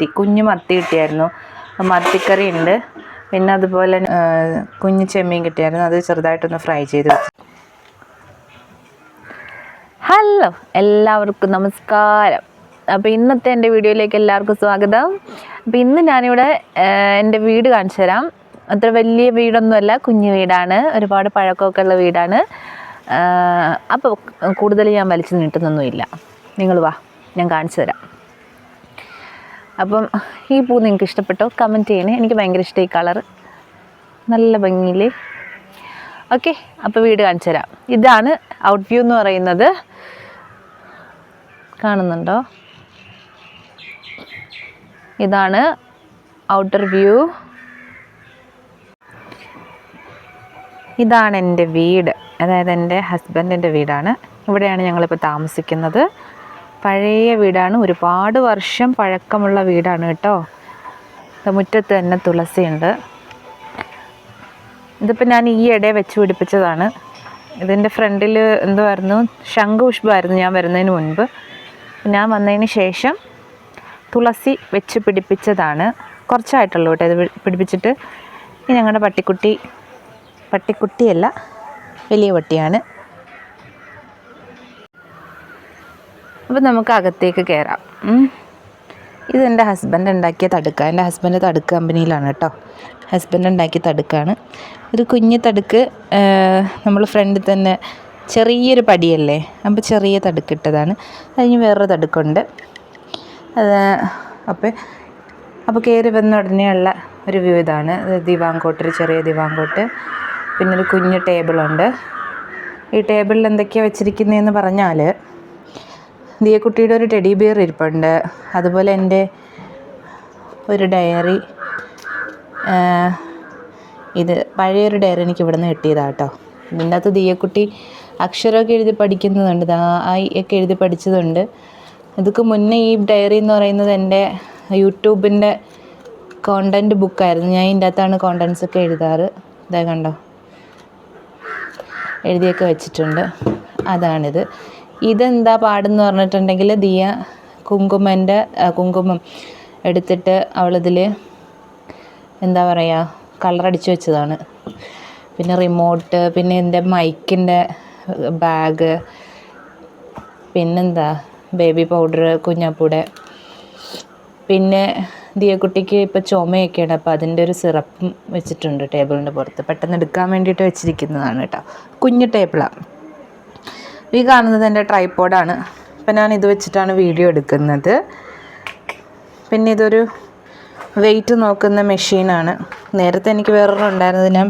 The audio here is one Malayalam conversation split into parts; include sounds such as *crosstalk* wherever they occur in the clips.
മത്തി കുഞ്ഞു മത്തി കിട്ടിയായിരുന്നു. മത്തിക്കറി ഉണ്ട്. പിന്നെ അതുപോലെ കുഞ്ഞു ചെമ്മീൻ കിട്ടിയായിരുന്നു. അത് ചെറുതായിട്ടൊന്ന് ഫ്രൈ ചെയ്ത് ഹലോ എല്ലാവർക്കും നമസ്കാരം. അപ്പോൾ ഇന്നത്തെ എന്റെ വീഡിയോയിലേക്ക് എല്ലാവർക്കും സ്വാഗതം. അപ്പോൾ ഇന്ന് ഞാനിവിടെ എന്റെ വീട് കാണിച്ചു തരാം. അത്ര വലിയ വീടൊന്നുമല്ല കുഞ്ഞു വീടാണ്. ഒരുപാട് പഴക്കമൊക്കെ ഉള്ള വീടാണ്. അപ്പോൾ കൂടുതൽ ഞാൻ വലിച്ചു നീട്ടുന്നൊന്നുമില്ല. നിങ്ങൾ വാ ഞാൻ കാണിച്ചു തരാം. അപ്പം ഈ പൂ നിങ്ങൾക്ക് ഇഷ്ടപ്പെട്ടോ കമന്റ് ചെയ്യണേ. എനിക്ക് ഭയങ്കര ഈ കളർ നല്ല ഭംഗിയിൽ ഓക്കെ അപ്പോൾ വീട് കാണിച്ചു തരാം. ഇതാണ് ഔട്ട് വ്യൂ എന്ന് പറയുന്നത്. കാണുന്നുണ്ടോ? ഇതാണ് ഔട്ടർ വ്യൂ ഇതാണ് എന്റെ വീട്. അതായത് എന്റെ ഹസ്ബൻഡിന്റെ വീടാണ്. ഇവിടെയാണ് ഞങ്ങളിപ്പോൾ താമസിക്കുന്നത്. പഴയ വീടാണ്. ഒരുപാട് വർഷം പഴക്കമുള്ള വീടാണ് കേട്ടോ. മുറ്റത്ത് തന്നെ തുളസിയുണ്ട്. ഇതിപ്പോൾ ഞാൻ ഈ ഇടയെ വെച്ച് പിടിപ്പിച്ചതാണ്. ഇതിന്റെ ഫ്രണ്ടിൽ എന്തുമായിരുന്നു ശംഖുപുഷ്പമായിരുന്നു ഞാൻ വരുന്നതിന് മുൻപ്. ഞാൻ വന്നതിന് ശേഷം തുളസി വെച്ച് പിടിപ്പിച്ചതാണ്. കുറച്ചായിട്ടുള്ളൂ കേട്ടോ ഇത് പിടിപ്പിച്ചിട്ട്. ഞങ്ങളുടെ പട്ടിക്കുട്ടി പട്ടിക്കുട്ടിയല്ല വലിയ പട്ടിയാണ് അപ്പോൾ നമുക്ക് അകത്തേക്ക് കയറാം ഇതെന്റെ ഹസ്ബൻഡ് ഉണ്ടാക്കിയ തടുക്ക. എന്റെ ഹസ്ബൻഡ് തടുക്ക് കമ്പനിയിലാണ് കേട്ടോ ഹസ്ബൻഡ് ഉണ്ടാക്കിയ തടുക്കാണ്. ഒരു കുഞ്ഞ് തടുക്ക് നമ്മൾ ഫ്രണ്ടിൽ തന്നെ ചെറിയൊരു പടിയല്ലേ? അപ്പോൾ ചെറിയ തടുക്ക് ഇട്ടതാണ്. അതിന് വേറൊരു തടുക്കുണ്ട്. അത് അപ്പോൾ അപ്പോൾ കയറി വന്ന ഉടനെയുള്ള ഒരു വ്യൂ ഇതാണ്. ദിവാങ്കോട്ട് ഒരു ചെറിയ ദിവാങ്കോട്ട്. പിന്നെ ഒരു കുഞ്ഞ് ടേബിളുണ്ട് ഈ ടേബിളിൽ എന്തൊക്കെയാണ് വെച്ചിരിക്കുന്നതെന്ന് പറഞ്ഞാൽ ദിയക്കുട്ടിയുടെ ഒരു ടെഡി ബിയർ ഇരിപ്പുണ്ട്. അതുപോലെ എന്റെ ഒരു ഡയറി. ഇത് പഴയൊരു ഡയറി എനിക്ക് ഇവിടെ നിന്ന് കിട്ടിയതാണ് കേട്ടോ ഇതിന്റെ അകത്ത് ദിയക്കുട്ടി അക്ഷരമൊക്കെ എഴുതി പഠിക്കുന്നതുണ്ട്. ആയി ഒക്കെ എഴുതി പഠിച്ചതുണ്ട്. ഇതൊക്കെ മുന്നേ ഈ ഡയറി എന്ന് പറയുന്നത് എന്റെ യൂട്യൂബിന്റെ കോണ്ടന്റ് ബുക്കായിരുന്നു ഞാൻ ഇതിന്റെ അകത്താണ് കോണ്ടൻസ് ഒക്കെ എഴുതാറ്. ഇതാ കണ്ടോ? എഴുതിയൊക്കെ വെച്ചിട്ടുണ്ട്. അതാണിത്. ഇതെന്താ പാടെന്ന് പറഞ്ഞിട്ടുണ്ടെങ്കിൽ ദിയ കുങ്കുമന്റെ കുങ്കുമം എടുത്തിട്ട് അവളിതിൽ എന്താ പറയുക കളറടിച്ച് വെച്ചതാണ്. പിന്നെ റിമോട്ട് പിന്നെ എന്റെ മൈക്കിന്റെ ബാഗ് പിന്നെന്താ ബേബി പൗഡർ കുഞ്ഞാപ്പൂടെ. പിന്നെ ദിയക്കുട്ടിക്ക് ഇപ്പോൾ ചുമയൊക്കെയാണ് അപ്പോൾ അതിന്റെ ഒരു സിറപ്പും വെച്ചിട്ടുണ്ട് ടേബിളിന്റെ പുറത്ത്. പെട്ടെന്ന് എടുക്കാൻ വേണ്ടിയിട്ട് വെച്ചിരിക്കുന്നതാണ് കേട്ടോ. കുഞ്ഞു ടേബിളാണ് ഈ കാണുന്നത് എന്റെ ട്രൈപ്പോഡാണ് അപ്പം ഞാൻ ഇത് വെച്ചിട്ടാണ് വീഡിയോ എടുക്കുന്നത്. പിന്നെ ഇതൊരു വെയിറ്റ് നോക്കുന്ന മെഷീനാണ്. നേരത്തെ എനിക്ക് വേറൊരെണ്ണം ഉണ്ടായിരുന്നത് ഞാൻ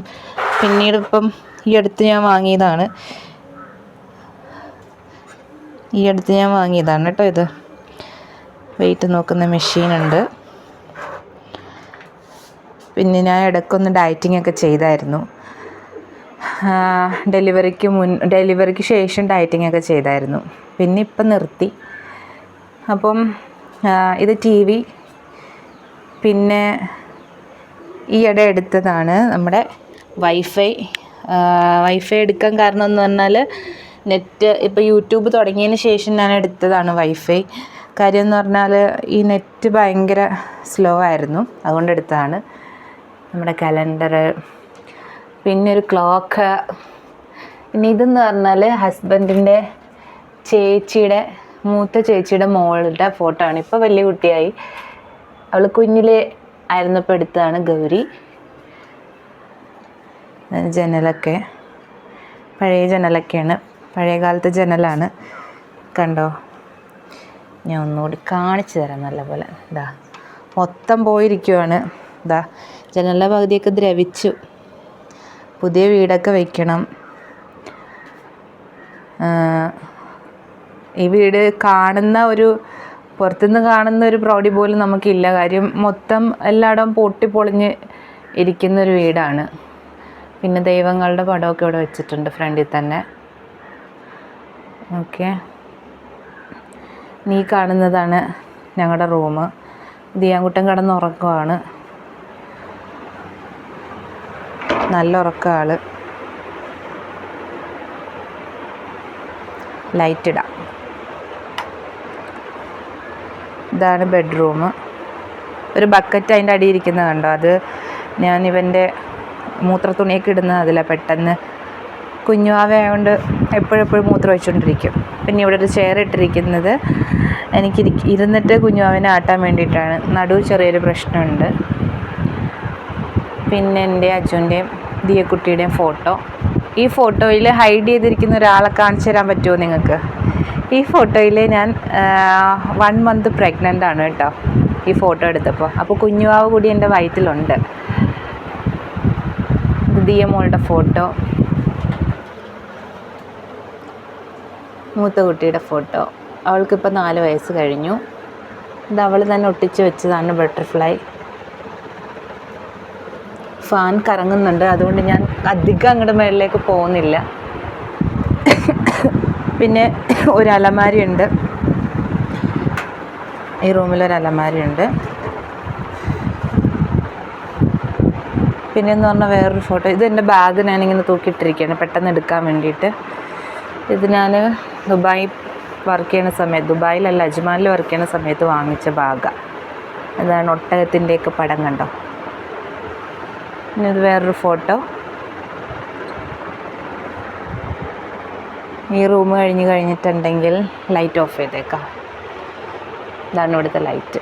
പിന്നീട് ഇപ്പം ഈ അടുത്ത് ഞാൻ വാങ്ങിയതാണ്. ഈ അടുത്ത് ഞാൻ വാങ്ങിയതാണ് കേട്ടോ ഇത്. വെയിറ്റ് നോക്കുന്ന മെഷീനുണ്ട്. പിന്നെ ഞാൻ ഇടയ്ക്കൊന്ന് ഡയറ്റിംഗ് ഒക്കെ ചെയ്തായിരുന്നു. ഡെലിവറിക്ക് മുൻ ഡെലിവറിക്ക് ശേഷം ഡയറ്റിംഗ് ഒക്കെ ചെയ്തായിരുന്നു. പിന്നെ ഇപ്പം നിർത്തി. അപ്പം ഇത് ടി വി. പിന്നെ ഈയിടെ എടുത്തതാണ് നമ്മുടെ വൈഫൈ. വൈഫൈ എടുക്കാൻ കാരണം എന്ന് പറഞ്ഞാൽ നെറ്റ് ഇപ്പോൾ യൂട്യൂബ് തുടങ്ങിയതിന് ശേഷം ഞാൻ എടുത്തതാണ് വൈഫൈ. കാര്യം എന്ന് പറഞ്ഞാൽ ഈ നെറ്റ് ഭയങ്കര സ്ലോ ആയിരുന്നു. അതുകൊണ്ട് എടുത്തതാണ്. നമ്മുടെ കലണ്ടർ പിന്നെ ഒരു ക്ലോക്ക് പിന്നെ ഇതെന്ന് പറഞ്ഞാൽ ഹസ്ബൻഡിന്റെ ചേച്ചിയുടെ മൂത്ത ചേച്ചിയുടെ മോളുടെ ഫോട്ടോ ആണ്. ഇപ്പോൾ വലിയ കുട്ടിയായി. അവൾ കുഞ്ഞിൽ ആയിരുന്നപ്പോൾ എടുത്തതാണ് ഗൗരി. ജനലൊക്കെ. പഴയ ജനലൊക്കെയാണ്. പഴയ കാലത്തെ ജനലാണ്. കണ്ടോ? ഞാൻ ഒന്നുകൂടി കാണിച്ചു തരാം നല്ലപോലെ. ഇതാ മൊത്തം പോയിരിക്കുവാണ്. ഇതാ ജനലിന്റെ പകുതിയൊക്കെ ദ്രവിച്ചു. പുതിയ വീടൊക്കെ വയ്ക്കണം ഈ വീട് കാണുന്ന ഒരു പുറത്തുനിന്ന് കാണുന്ന ഒരു പ്രൗഢി പോലും നമുക്കില്ല. കാര്യം മൊത്തം എല്ലായിടവും പൊട്ടിപ്പൊളിഞ്ഞ് ഇരിക്കുന്ന ഒരു വീടാണ്. പിന്നെ ദൈവങ്ങളുടെ പടമൊക്കെ ഇവിടെ വെച്ചിട്ടുണ്ട് ഫ്രണ്ടിൽ തന്നെ. ഓക്കെ. നീ കാണുന്നതാണ് ഞങ്ങളുടെ റൂം. ദിയാങ്കുട്ടൻ കിടന്ന് നല്ല ഉറക്കം ആൾ. ലൈറ്റ് ഇടാം. ഇതാണ് ബെഡ്റൂം ഒരു ബക്കറ്റ് അതിന്റെ അടിയിൽ ഇരിക്കുന്നത് കണ്ടോ? അത് ഞാൻ ഇവന്റെ മൂത്രത്തുണിയൊക്കെ ഇടുന്നത് അതിലാണ് പെട്ടെന്ന് കുഞ്ഞുവാവ ആയതുകൊണ്ട് എപ്പോഴെപ്പോഴും മൂത്രം ഒഴിച്ചുകൊണ്ടിരിക്കും പിന്നെ ഇവിടെ ഒരു ചെയർ ഇട്ടിരിക്കുന്നത് എനിക്ക് ഇരുന്നിട്ട് കുഞ്ഞുവാവിനെ ആട്ടാൻ വേണ്ടിയിട്ടാണ്. നടുവ് ചെറിയൊരു പ്രശ്നമുണ്ട്. പിന്നെ എന്റെ അച്ഛന്റെയും ദിയക്കുട്ടിയുടെയും ഫോട്ടോ. ഈ ഫോട്ടോയിൽ ഹൈഡ് ചെയ്തിരിക്കുന്ന ഒരാളെ കാണിച്ചു തരാൻ പറ്റുമോ നിങ്ങൾക്ക്? ഈ ഫോട്ടോയിൽ ഞാൻ വൺ മന്ത് പ്രഗ്നന്റ് ആണ് കേട്ടോ. ഈ ഫോട്ടോ എടുത്തപ്പോൾ. അപ്പോൾ കുഞ്ഞുവാവ് കൂടി എന്റെ വയറ്റിലുണ്ട്. ദിയ മോളുടെ ഫോട്ടോ. മൂത്ത കുട്ടിയുടെ ഫോട്ടോ. അവൾക്കിപ്പോൾ നാല് വയസ്സ് കഴിഞ്ഞു. ഇത് അവൾ തന്നെ ഒട്ടിച്ച് വെച്ചതാണ് ബട്ടർഫ്ലൈ. ഫാൻ കറങ്ങുന്നുണ്ട്. അതുകൊണ്ട് ഞാൻ അധികം അങ്ങോട്ട് മേളിലേക്ക് പോകുന്നില്ല. പിന്നെ ഒരു അലമാരിയുണ്ട് ഈ റൂമിൽ റൂമിലൊരു അലമാരിയുണ്ട് പിന്നെ എന്ന് പറഞ്ഞാൽ വേറൊരു ഫോട്ടോ. ഇത് എന്റെ ബാഗ് ഞാനിങ്ങനെ തൂക്കിയിട്ടിരിക്കുകയാണ്. പെട്ടെന്ന് എടുക്കാൻ വേണ്ടിയിട്ട്. ഇത് ഞാൻ ദുബായി വർക്ക് ചെയ്യുന്ന സമയത്ത് ദുബായിലല്ല അജ്മാനിൽ വർക്ക് ചെയ്യുന്ന സമയത്ത് വാങ്ങിച്ച ബാഗാണ് അതാണ് ഒട്ടകത്തിന്റെയൊക്കെ പടം കണ്ടോ? പിന്നെ ഇത് വേറൊരു ഫോട്ടോ. ഈ റൂം കഴിഞ്ഞ് കഴിഞ്ഞിട്ടുണ്ടെങ്കിൽ ലൈറ്റ് ഓഫ് ചെയ്തേക്കാം. ഇതാണ് ഇവിടുത്തെ ലൈറ്റ്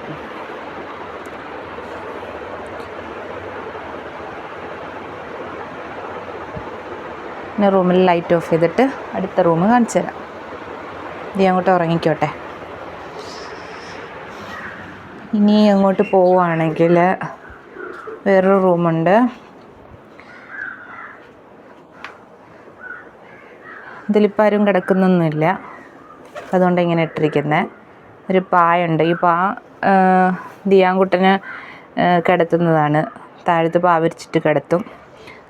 പിന്നെ റൂമിൽ ലൈറ്റ് ഓഫ് ചെയ്തിട്ട് അടുത്ത റൂം കാണിച്ചു തരാം. ഇത് അങ്ങോട്ട് ഉറങ്ങിക്കോട്ടെ. ഇനി അങ്ങോട്ട് പോവുകയാണെങ്കിൽ വേറൊരു റൂമുണ്ട്. ഇതിലിപ്പോൾ ആരും കിടക്കുന്നൊന്നുമില്ല. അതുകൊണ്ട് ഇങ്ങനെ ഇട്ടിരിക്കുന്നത് ഒരു പായുണ്ട്. ഈ പാ ദിയാൻകുട്ടന് കിടത്തുന്നതാണ്. താഴത്ത് പാ വിരിച്ചിട്ട് കിടത്തും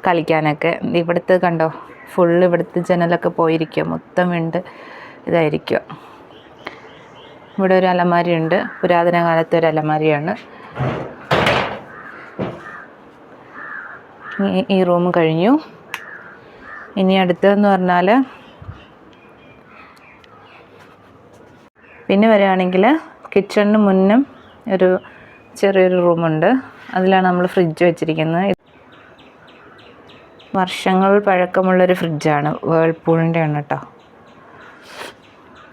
കളിക്കാനൊക്കെ. ഇവിടുത്തെ കണ്ടോ? ഫുള്ള് ഇവിടുത്തെ ജനലൊക്കെ പോയിരിക്കുക മൊത്തം വിണ്ട് ഇതായിരിക്കുക ഇവിടെ ഒരു അലമാരിയുണ്ട്. പുരാതന കാലത്തെ ഒരു അലമാരിയാണ്. ഈ- റൂം കഴിഞ്ഞു. ഇനി അടുത്തതെന്ന് പറഞ്ഞാൽ പിന്നെ വരികയാണെങ്കിൽ കിച്ചണിന് മുന്നും ഒരു ചെറിയൊരു റൂമുണ്ട് അതിലാണ് നമ്മൾ ഫ്രിഡ്ജ് വെച്ചിരിക്കുന്നത്. വർഷങ്ങൾ പഴക്കമുള്ളൊരു ഫ്രിഡ്ജാണ് വേൾപൂളിന്റെ ആണ്. കേട്ടോ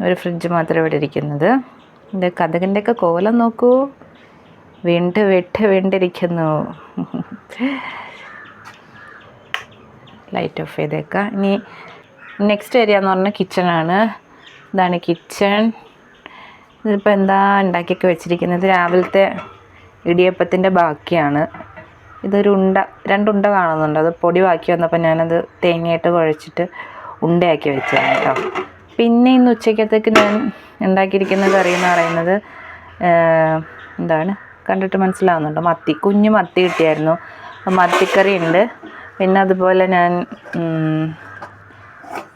ഒരു ഫ്രിഡ്ജ് മാത്രമേ ഇവിടെ ഇരിക്കുന്നത്. ഇത് കഥകിന്റെയൊക്കെ കോലം നോക്കൂ. വീണ്ട് വിട്ട് വീണ്ടിരിക്കുന്നു. ലൈറ്റ് ഓഫ് ചെയ്തേക്കാം. ഇനി നെക്സ്റ്റ് ഏരിയ എന്ന് പറഞ്ഞാൽ കിച്ചണാണ് ഇതാണ് കിച്ചൺ ഇതിപ്പോൾ എന്താ ഉണ്ടാക്കിയൊക്കെ വെച്ചിരിക്കുന്നത്? രാവിലത്തെ ഇടിയപ്പത്തിന്റെ ബാക്കിയാണ്. ഇതൊരു ഉണ്ട രണ്ടുണ്ട കാണുന്നുണ്ട്. അത് പൊടി ബാക്കി വന്നപ്പോൾ ഞാനത് തേങ്ങയായിട്ട് കുഴച്ചിട്ട് ഉണ്ടയാക്കി വെച്ചതാണ് കേട്ടോ. പിന്നെ ഇന്ന് ഉച്ചക്കത്തേക്ക് ഞാൻ ഉണ്ടാക്കിയിരിക്കുന്ന കറി എന്ന് പറയുന്നത് എന്താണ്? കണ്ടിട്ട് മനസ്സിലാവുന്നുണ്ടോ? മത്തി കുഞ്ഞു മത്തി കിട്ടിയായിരുന്നു. മത്തിക്കറി ഉണ്ട്. പിന്നെ അതുപോലെ ഞാൻ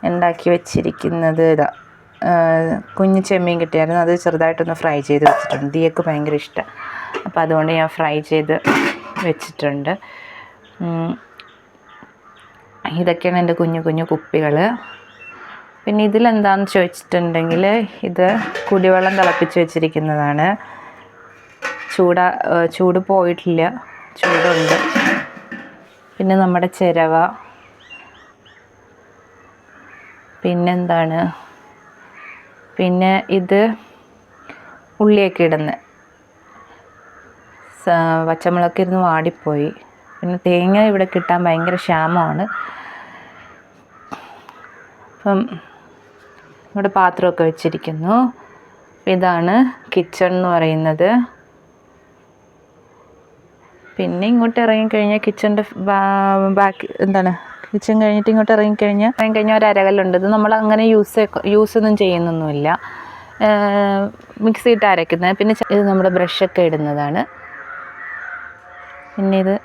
ഉണ്ടാക്കി വെച്ചിരിക്കുന്നത് ഇതാ കുഞ്ഞു ചെമ്മീൻ കിട്ടിയായിരുന്നു. അത് ചെറുതായിട്ടൊന്ന് ഫ്രൈ ചെയ്ത് വെച്ചിട്ടുണ്ട്. ദിയക്ക് ഭയങ്കര ഇഷ്ടമാണ് അപ്പോൾ അതുകൊണ്ട് ഞാൻ ഫ്രൈ ചെയ്ത് വെച്ചിട്ടുണ്ട്. ഇതൊക്കെയാണ് എന്റെ കുഞ്ഞു കുഞ്ഞു കുപ്പികൾ പിന്നെ ഇതിലെന്താണെന്ന് ചോദിച്ചിട്ടുണ്ടെങ്കിൽ ഇത് കുടിവെള്ളം തിളപ്പിച്ച് വെച്ചിരിക്കുന്നതാണ്. ചൂടാ ചൂട് പോയിട്ടില്ല. ചൂടുണ്ട്. പിന്നെ നമ്മുടെ ചിരവ. പിന്നെന്താണ്? പിന്നെ ഇത് ഉള്ളിയൊക്കെ ഇടുന്ന. പച്ചമുളകൊക്കെ ഇരുന്ന് വാടിപ്പോയി. പിന്നെ തേങ്ങ ഇവിടെ കിട്ടാൻ ഭയങ്കര ക്ഷാമമാണ്. അപ്പം ഇവിടെ പാത്രമൊക്കെ വെച്ചിരിക്കുന്നു. ഇതാണ് കിച്ചൺ എന്ന് പറയുന്നത്. പിന്നെ ഇങ്ങോട്ട് ഇറങ്ങിക്കഴിഞ്ഞാൽ കിച്ചന്റെ ബാക്ക് എന്താണ് കിച്ചൺ കഴിഞ്ഞിട്ട് ഇങ്ങോട്ട് ഇറങ്ങിക്കഴിഞ്ഞാൽ ഇറങ്ങിക്കഴിഞ്ഞാൽ ഒരു അരകല്ലുണ്ട്. ഇത് നമ്മൾ അങ്ങനെ യൂസ് യൂസ് ഒന്നും ചെയ്യുന്നൊന്നുമില്ല. മിക്സി ഇട്ട് അരയ്ക്കുന്നത് പിന്നെ ഇത് നമ്മുടെ ബ്രഷൊക്കെ ഇടുന്നതാണ്. പിന്നെ ഇത്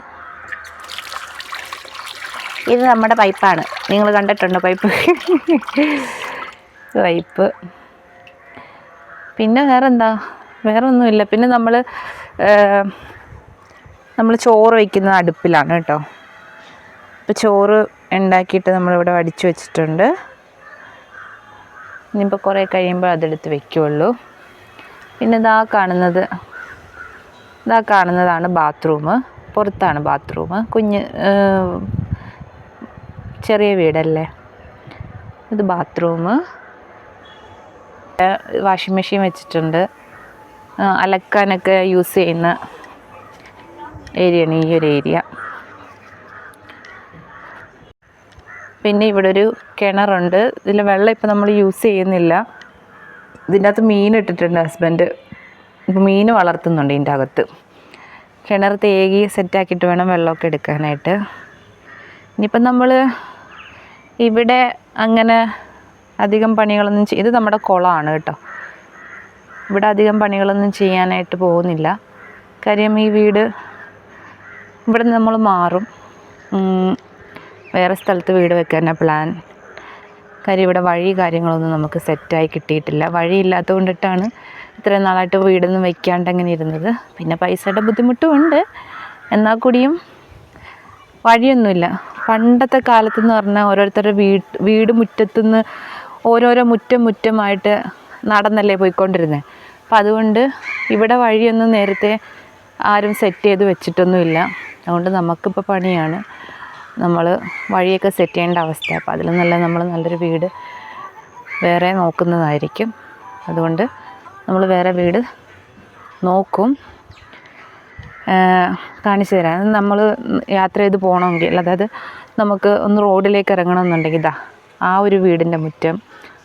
ഇത് നമ്മുടെ പൈപ്പാണ് നിങ്ങൾ കണ്ടിട്ടുണ്ടോ പൈപ്പ് പൈപ്പ് *laughs* പിന്നെ വേറെന്താ? വേറെ ഒന്നുമില്ല പിന്നെ നമ്മൾ നമ്മൾ ചോറ് വയ്ക്കുന്നത് അടുപ്പിലാണ് കേട്ടോ. ഇപ്പോൾ ചോറ് ഉണ്ടാക്കിയിട്ട് നമ്മളിവിടെ വടിച്ചു വെച്ചിട്ടുണ്ട്. ഇനിയിപ്പോൾ കുറേ കഴിയുമ്പോൾ അതെടുത്ത് വെക്കുള്ളൂ. പിന്നെ ഇതാ കാണുന്നത് ഇതാ കാണുന്നതാണ് ബാത്റൂം പുറത്താണ് ബാത്റൂം കുഞ്ഞ് ചെറിയ വീടല്ലേ? ഇത് ബാത്റൂം വാഷിംഗ് മെഷീൻ വെച്ചിട്ടുണ്ട്. അലക്കാനൊക്കെ യൂസ് ചെയ്യുന്ന ഏരിയയാണ് ഈ ഒരു ഏരിയ. പിന്നെ ഇവിടെ ഒരു കിണറുണ്ട്. ഇതിൽ വെള്ളം ഇപ്പം നമ്മൾ യൂസ് ചെയ്യുന്നില്ല. ഇതിന്റെ അകത്ത് മീൻ ഇട്ടിട്ടുണ്ട് ഹസ്ബൻഡ്. മീൻ വളർത്തുന്നുണ്ട് ഇതിന്റെ അകത്ത്. കിണർ തേകി സെറ്റാക്കിയിട്ട് വേണം വെള്ളമൊക്കെ എടുക്കാനായിട്ട്. ഇനിയിപ്പം നമ്മൾ ഇവിടെ അങ്ങനെ അധികം പണികളൊന്നും ഇത് നമ്മുടെ കുളമാണ് കേട്ടോ. ഇവിടെ അധികം പണികളൊന്നും ചെയ്യാനായിട്ട് പോകുന്നില്ല. കാര്യം ഈ വീട് ഇവിടെ നിന്ന് നമ്മൾ മാറും. വേറെ സ്ഥലത്ത് വീട് വെക്കാനാണ് പ്ലാൻ കാര്യം ഇവിടെ വഴി കാര്യങ്ങളൊന്നും നമുക്ക് സെറ്റായി കിട്ടിയിട്ടില്ല. വഴിയില്ലാത്തത് കൊണ്ടിട്ടാണ് ഇത്രയും നാളായിട്ട് വീടൊന്നും വെക്കാണ്ട് അങ്ങനെ ഇരുന്നത്. പിന്നെ പൈസയുടെ ബുദ്ധിമുട്ടും ഉണ്ട്. എന്നാൽ കൂടിയും വഴിയൊന്നുമില്ല. പണ്ടത്തെ കാലത്ത് എന്ന് പറഞ്ഞാൽ ഓരോരുത്തരുടെ വീട് വീട് മുറ്റത്തുനിന്ന് ഓരോരോ മുറ്റം മുറ്റമായിട്ട് നടന്നല്ലേ പോയിക്കൊണ്ടിരുന്നത് അപ്പം അതുകൊണ്ട് ഇവിടെ വഴിയൊന്നും നേരത്തെ ആരും സെറ്റ് ചെയ്ത് വെച്ചിട്ടൊന്നുമില്ല. അതുകൊണ്ട് നമുക്കിപ്പോൾ പണിയാണ്. നമ്മൾ വഴിയൊക്കെ സെറ്റ് ചെയ്യേണ്ട അവസ്ഥ. അപ്പോൾ അതിൽ നല്ല നമ്മൾ നല്ലൊരു വീട് വേറെ നോക്കുന്നതായിരിക്കും. അതുകൊണ്ട് നമ്മൾ വേറെ വീട് നോക്കും. കാണിച്ചു തരാം. നമ്മൾ യാത്ര ചെയ്ത് പോകണമെങ്കിൽ അതായത് നമുക്ക് ഒന്ന് റോഡിലേക്ക് ഇറങ്ങണമെന്നുണ്ടെങ്കിൽ ഇതാ ആ ഒരു വീടിന്റെ മുറ്റം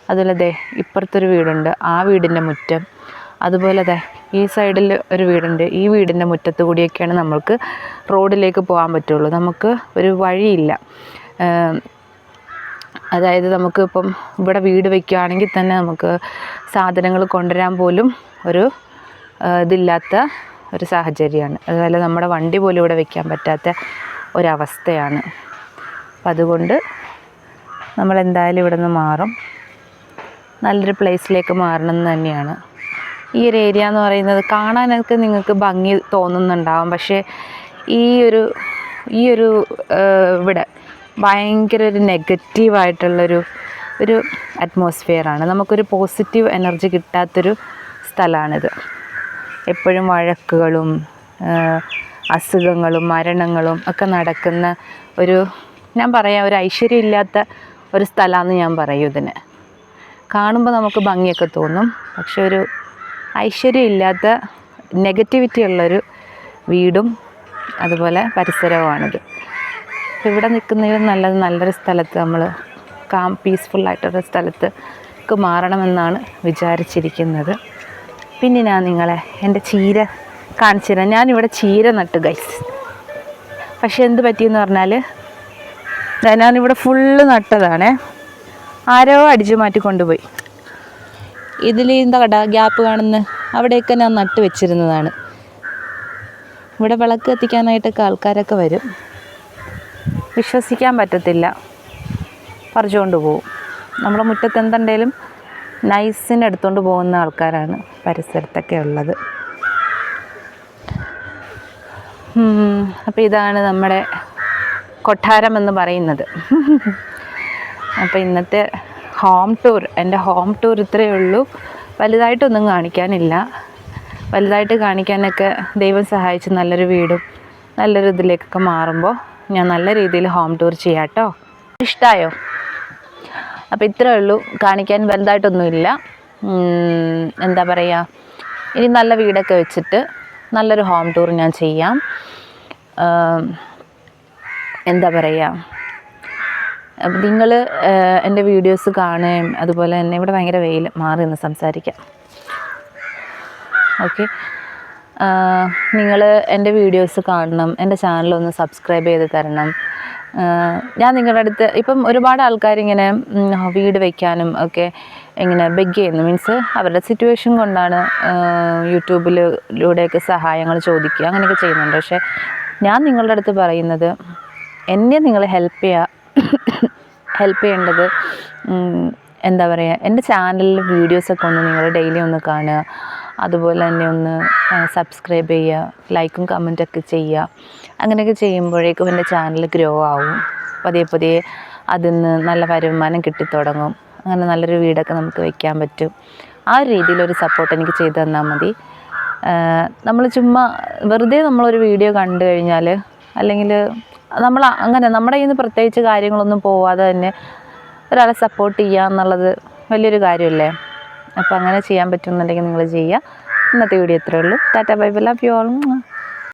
അതുപോലെ ദേ ഇപ്പുറത്തൊരു വീടുണ്ട് ആ വീടിന്റെ മുറ്റം അതുപോലെ ദേ ഈ സൈഡിൽ ഒരു വീടുണ്ട്. ഈ വീടിന്റെ മുറ്റത്ത് കൂടിയൊക്കെയാണ് നമ്മൾക്ക് റോഡിലേക്ക് പോകാൻ പറ്റുള്ളൂ. നമുക്ക് ഒരു വഴിയില്ല. അതായത് നമുക്ക് ഇപ്പം ഇവിടെ വീട് വയ്ക്കുകയാണെങ്കിൽ തന്നെ നമുക്ക് സാധനങ്ങൾ കൊണ്ടുവരാൻ പോലും ഒരു ഇതില്ലാത്ത ഒരു സാഹചര്യമാണ്. അതുപോലെ നമ്മുടെ വണ്ടി പോലും ഇവിടെ വയ്ക്കാൻ പറ്റാത്ത ഒരവസ്ഥയാണ്. അപ്പം അതുകൊണ്ട് നമ്മളെന്തായാലും ഇവിടെ നിന്ന് മാറും. നല്ലൊരു പ്ലേസിലേക്ക് മാറണം എന്ന് തന്നെയാണ്. ഈ ഒരു ഏരിയ എന്ന് പറയുന്നത് കാണാനൊക്കെ നിങ്ങൾക്ക് ഭംഗി തോന്നുന്നുണ്ടാവും. പക്ഷേ ഈ ഒരു ഈ ഒരു ഇവിടെ ഭയങ്കര ഒരു നെഗറ്റീവായിട്ടുള്ളൊരു ഒരു അറ്റ്മോസ്ഫിയറാണ് നമുക്കൊരു പോസിറ്റീവ് എനർജി കിട്ടാത്തൊരു സ്ഥലമാണിത് എപ്പോഴും വഴക്കുകളും അസുഖങ്ങളും മരണങ്ങളും ഒക്കെ നടക്കുന്ന ഒരു ഞാൻ പറയാം ഒരു ഐശ്വര്യമില്ലാത്ത ഒരു സ്ഥലമാണെന്ന് ഞാൻ പറയും ഇതിന്. കാണുമ്പോൾ നമുക്ക് ഭംഗിയൊക്കെ തോന്നും. പക്ഷെ ഒരു ഐശ്വര്യമില്ലാത്ത നെഗറ്റിവിറ്റി ഉള്ളൊരു വീടും അതുപോലെ പരിസരവുമാണിത്. ഇവിടെ നിൽക്കുന്നതിലും നല്ലത് നല്ലൊരു സ്ഥലത്ത് നമ്മൾ കാം പീസ്ഫുള്ളായിട്ടൊരു സ്ഥലത്ത് ക്ക് മാറണമെന്നാണ് വിചാരിച്ചിരിക്കുന്നത്. പിന്നെ ഞാൻ നിങ്ങളെ എന്റെ ചീര കാണിച്ചു തരാം ഞാനിവിടെ ചീര നട്ടു ഗൈസ് പക്ഷെ എന്ത് പറ്റിയെന്ന് പറഞ്ഞാൽ ഞാനിവിടെ ഫുള്ള് നട്ടതാണേ. ആരോ അടിച്ചു മാറ്റി കൊണ്ടുപോയി. ഇതിൽ എന്താ ഗ്യാപ്പ് കാണുന്ന അവിടെയൊക്കെ ഞാൻ നട്ട് വെച്ചിരുന്നതാണ്. ഇവിടെ വിളക്ക് എത്തിക്കാനായിട്ടൊക്കെ ആൾക്കാരൊക്കെ വരും. വിശ്വസിക്കാൻ പറ്റത്തില്ല. പറിച്ചുകൊണ്ട് പോകും നമ്മുടെ മുറ്റത്ത് എന്തുണ്ടെങ്കിലും നൈസിന് എടുത്തുകൊണ്ട് പോകുന്ന ആൾക്കാരാണ് പരിസരത്തൊക്കെ ഉള്ളത്. അപ്പോൾ ഇതാണ് നമ്മുടെ കൊട്ടാരം എന്ന് പറയുന്നത്. അപ്പോൾ ഇന്നത്തെ ഹോം ടൂർ എന്റെ ഹോം ടൂർ ഇത്രയേ ഉള്ളൂ. വലുതായിട്ടൊന്നും കാണിക്കാനില്ല. വലുതായിട്ട് കാണിക്കാനൊക്കെ ദൈവം സഹായിച്ച് നല്ലൊരു വീടും നല്ലൊരു ഇതിലേക്കൊക്കെ മാറുമ്പോൾ ഞാൻ നല്ല രീതിയിൽ ഹോം ടൂർ ചെയ്യാം കേട്ടോ ഇഷ്ടമായോ അപ്പോൾ ഇത്രയേ ഉള്ളൂ. കാണിക്കാൻ വലുതായിട്ടൊന്നുമില്ല. എന്താ പറയുക ഇനി നല്ല വീടൊക്കെ വെച്ചിട്ട് നല്ലൊരു ഹോം ടൂർ ഞാൻ ചെയ്യാം. എന്താ പറയുക അപ്പം നിങ്ങൾ എന്റെ വീഡിയോസ് കാണുകയും അതുപോലെ തന്നെ ഇവിടെ ഭയങ്കര വെയിൽ മാറി നിന്ന് സംസാരിക്കാം. ഓക്കെ. നിങ്ങൾ എന്റെ വീഡിയോസ് കാണണം എന്റെ ചാനലൊന്ന് സബ്സ്ക്രൈബ് ചെയ്ത് തരണം. ഞാൻ നിങ്ങളുടെ അടുത്ത് ഇപ്പം ഒരുപാട് ആൾക്കാരിങ്ങനെ വീട് വയ്ക്കാനും ഒക്കെ ഇങ്ങനെ ബെഗ് ചെയ്യുന്നു. മീൻസ് അവരുടെ സിറ്റുവേഷൻ കൊണ്ടാണ് യൂട്യൂബിലൂടെയൊക്കെ സഹായങ്ങൾ ചോദിക്കുക അങ്ങനെയൊക്കെ ചെയ്യുന്നുണ്ട്. പക്ഷേ ഞാൻ നിങ്ങളുടെ അടുത്ത് പറയുന്നത് എന്നെ നിങ്ങൾ ഹെൽപ്പ് ചെയ്യുക ഹെൽപ്പ് ചെയ്യേണ്ടത് എന്താ പറയുക എന്റെ ചാനലിൽ വീഡിയോസൊക്കെ ഒന്ന് നിങ്ങൾ ഡെയിലി ഒന്ന് കാണുക. അതുപോലെ തന്നെ ഒന്ന് സബ്സ്ക്രൈബ് ചെയ്യുക ലൈക്കും കമന്റൊക്കെ ചെയ്യുക. അങ്ങനെയൊക്കെ ചെയ്യുമ്പോഴേക്കും എന്റെ ചാനൽ ഗ്രോ ആവും. പതിയെ പതിയെ അതിൽ നിന്ന് നല്ല വരുമാനം കിട്ടിത്തുടങ്ങും. അങ്ങനെ നല്ലൊരു വീടൊക്കെ നമുക്ക് വയ്ക്കാൻ പറ്റും. ആ ഒരു രീതിയിലൊരു സപ്പോർട്ട് എനിക്ക് ചെയ്തു തന്നാൽ മതി. നമ്മൾ ചുമ്മാ വെറുതെ നമ്മളൊരു വീഡിയോ കണ്ടു കഴിഞ്ഞാൽ അല്ലെങ്കിൽ നമ്മൾ അങ്ങനെ നമ്മുടെ കയ്യിൽ നിന്ന് പ്രത്യേകിച്ച് കാര്യങ്ങളൊന്നും പോവാതെ തന്നെ ഒരാളെ സപ്പോർട്ട് ചെയ്യുക എന്നുള്ളത് വലിയൊരു കാര്യമല്ലേ? അപ്പോൾ അങ്ങനെ ചെയ്യാൻ പറ്റുന്നുണ്ടെങ്കിൽ നിങ്ങൾ ചെയ്യുക. ഇന്നത്തെ വീഡിയോ ഇത്രയേ ഉള്ളൂ. Tata bye bye you all